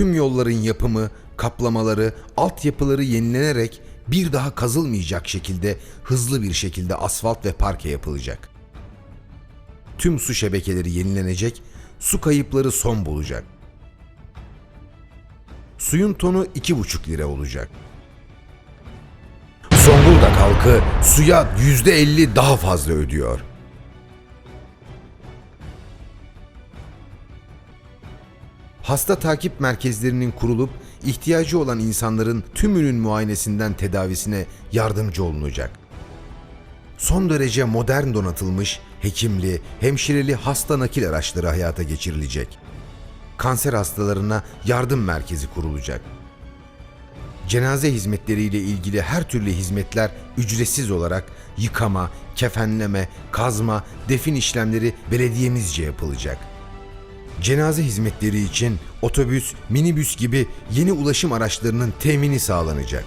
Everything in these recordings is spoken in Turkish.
Tüm yolların yapımı, kaplamaları, altyapıları yenilenerek bir daha kazılmayacak şekilde hızlı bir şekilde asfalt ve parke yapılacak. Tüm su şebekeleri yenilenecek, su kayıpları son bulacak. Suyun tonu 2,5 lira olacak. Zonguldak halkı suya %50 daha fazla ödüyor. Hasta takip merkezlerinin kurulup ihtiyacı olan insanların tümünün muayenesinden tedavisine yardımcı olunacak. Son derece modern donatılmış hekimli, hemşireli hasta nakil araçları hayata geçirilecek. Kanser hastalarına yardım merkezi kurulacak. Cenaze hizmetleriyle ilgili her türlü hizmetler ücretsiz olarak yıkama, kefenleme, kazma, defin işlemleri belediyemizce yapılacak. Cenaze hizmetleri için otobüs, minibüs gibi yeni ulaşım araçlarının temini sağlanacak.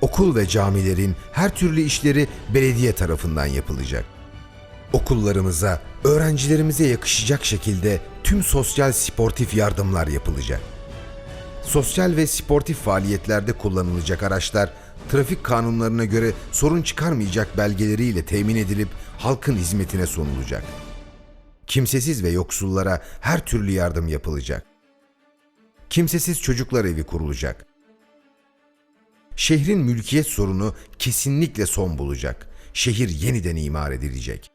Okul ve camilerin her türlü işleri belediye tarafından yapılacak. Okullarımıza, öğrencilerimize yakışacak şekilde tüm sosyal sportif yardımlar yapılacak. Sosyal ve sportif faaliyetlerde kullanılacak araçlar trafik kanunlarına göre sorun çıkarmayacak belgeleriyle temin edilip halkın hizmetine sunulacak. Kimsesiz ve yoksullara her türlü yardım yapılacak. Kimsesiz çocuklar evi kurulacak. Şehrin mülkiyet sorunu kesinlikle son bulacak. Şehir yeniden imar edilecek.